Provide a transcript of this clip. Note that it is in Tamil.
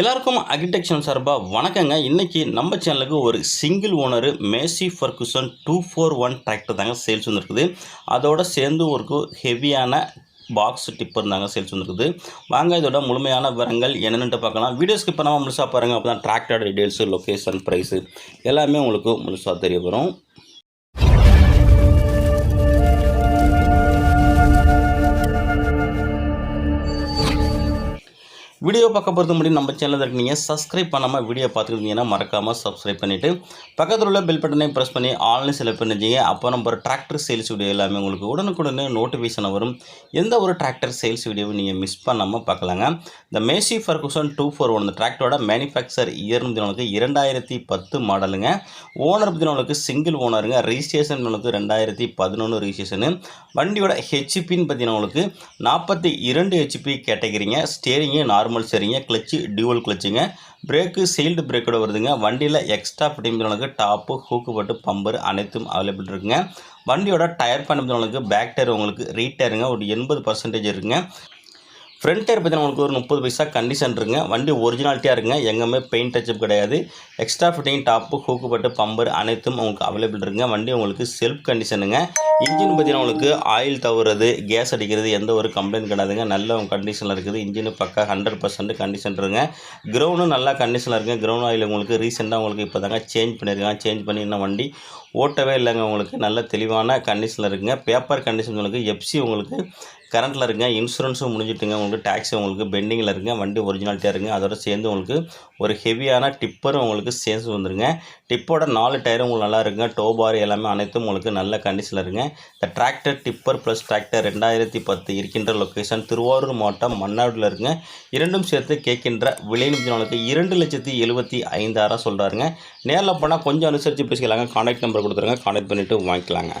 எல்லாருக்கும் அக்ரிடெக்ஷன் சார்பாக வணக்கங்க. இன்றைக்கி நம்ம சேனலுக்கு ஒரு single owner Massey Ferguson two four one tractor தாங்க சேல்ஸ் வந்துருக்குது. அதோட சேர்ந்து ஒரு ஹெவியான பாக்ஸ் டிப்பர் தாங்க சேல்ஸ் வந்துருக்குது. வாங்க இதோட முழுமையான விவரங்கள் என்னென்னு பார்க்கலாம். வீடியோஸ்க்கு இப்போ நம்ம முழுசாக பாருங்கள் அப்போ தான் டிராக்டர் டீடைல்ஸு லொக்கேஷன் ப்ரைஸு எல்லாமே உங்களுக்கு முழுசாக தெரிய வரும். வீடியோ பார்க்க பொறுத்த முடியும் நம்ம சேனலில் இருக்கீங்க சப்ஸ்கிரைப் பண்ணாமல் வீடியோ பார்த்துக்கிட்டீங்கன்னா மறக்காமல் சப்ஸ்கிரைப் பண்ணிவிட்டு பக்கத்தில் உள்ள பெல் பட்டனையும் ப்ரெஸ் பண்ணி ஆன்லைன் செலக்ட் பண்ணிச்சிங்க அப்போ நம்ம டிராக்டர் சேல்ஸ் வீடியோ எல்லாமே உங்களுக்கு உடனுக்குடனே நோட்டிஃபிகேஷன் வரும். எந்த ஒரு டிராக்டர் சேல்ஸ் வீடியோவும் நீங்கள் மிஸ் பண்ணாமல் பார்க்கலாங்க. இந்த Massey Ferguson two four one இந்த டிராக்டரோட மேனுஃபேக்சர் இயர்னு உங்களுக்கு இரண்டாயிரத்தி பத்து மாடலுங்க ஓனர் பற்றினவங்களுக்கு சிங்கிள் ஓனருங்க ரிஜிஸ்ட்ரேஷன் உங்களுக்கு ரெண்டாயிரத்தி பதினொன்று ரிஜிஸ்ட்ரேஷனு வண்டியோட ஹெச்பின்னு பார்த்தீங்கன்னா உங்களுக்கு நாற்பத்தி இரண்டு ஹெச்பி கேட்டகிரிங்க ஸ்டேரிங்கு நார்மல் சரிங்க கிளச்சு டியூவல் கிளச்சுங்க பிரேக்கு சீல்டு பிரேக்கோட வருதுங்க. வண்டியில் எக்ஸ்ட்ரா ஃபிட்டிங்கிறவங்களுக்கு டாப்பு ஹூக்கு பட்டு பம்பர் அனைத்தும் அவைலபிள் இருக்குங்க. வண்டியோட டயர் பண்ணுறவங்களுக்கு பேக் டயர் உங்களுக்கு ரீட்டயருங்க ஒரு எண்பது பர்சன்டேஜ் இருக்குங்க. ஃப்ரண்ட் டயர் பார்த்தீங்கன்னா உங்களுக்கு ஒரு முப்பது பைசா கண்டிஷன் இருக்குங்க. வண்டி ஒரிஜினாலிட்டியாக இருக்குங்க. எங்கேயுமே பெயிண்ட் டச்சப் கிடையாது. எக்ஸ்ட்ரா ஃபிட்டிங் டாப்பு ஹூக்குப்பட்டு பம்பர் அனைத்தும் உங்களுக்கு அவைலபிள் இருக்குங்க. வண்டி உங்களுக்கு செல்ஃப் கண்டிஷனுங்க இன்ஜின் பார்த்தீங்கன்னா உங்களுக்கு ஆயில் தவறுறது கேஸ் அடிக்கிறது எந்த ஒரு கம்ப்ளைண்ட் கிடையாதுங்க. நல்ல கண்டிஷனில் இருக்குது. இன்ஜினு பக்கா ஹண்ட்ரட் பர்சன்ட் கண்டிஷன் இருங்க கிரவுண்டும் நல்லா கண்டிஷனில் இருக்குங்க. கிரௌண்ட் ஆயில் உங்களுக்கு ரீசெண்டாக உங்களுக்கு இப்போ தாங்க சேஞ்ச் பண்ணியிருக்காங்க. சேஞ்ச் பண்ணி இன்னும் வண்டி ஓட்டவே இல்லைங்க உங்களுக்கு. நல்ல தெளிவான கண்டிஷனில் இருக்குங்க. பேப்பர் கண்டிஷன் உங்களுக்கு. எஃப்சி உங்களுக்கு கரண்ட்டில் இருக்குங்க. இன்சூரன்ஸும் முடிஞ்சிட்டுங்க. உங்களுக்கு டேக்ஸி உங்களுக்கு பெண்டிங்கில் இருக்குங்க. வண்டி ஒரிஜினாலிட்டியாக இருக்குங்க. அதோட சேர்ந்து உங்களுக்கு ஒரு ஹெவியான டிப்பரும் உங்களுக்கு சேர்ந்து வந்துருங்க. டிப்போட நாலு டயரும் உங்களுக்கு நல்லா இருக்குங்க. டோ பார் எல்லாமே அனைத்தும் உங்களுக்கு நல்ல கண்டிஷனில் இருக்குங்க. இந்த டிராக்டர் டிப்பர் ப்ளஸ் டிராக்டர் ரெண்டாயிரத்தி பத்து இருக்கின்ற லொக்கேஷன் திருவாரூர் மாவட்டம் மன்னாடில் இருக்குங்க. இரண்டும் சேர்த்து கேட்கின்ற விலை உங்களுக்கு இரண்டு லட்சத்தி எழுபத்தி ஐந்தாயிரம் சொல்கிறாருங்க நேரில் போனால் கொஞ்சம் அனுசரித்து பேசிக்கலாங்க. கான்டாக்ட் நம்பர் கொடுத்துருங்க. கான்டாக்ட் பண்ணிவிட்டு வாங்கிக்கலாங்க.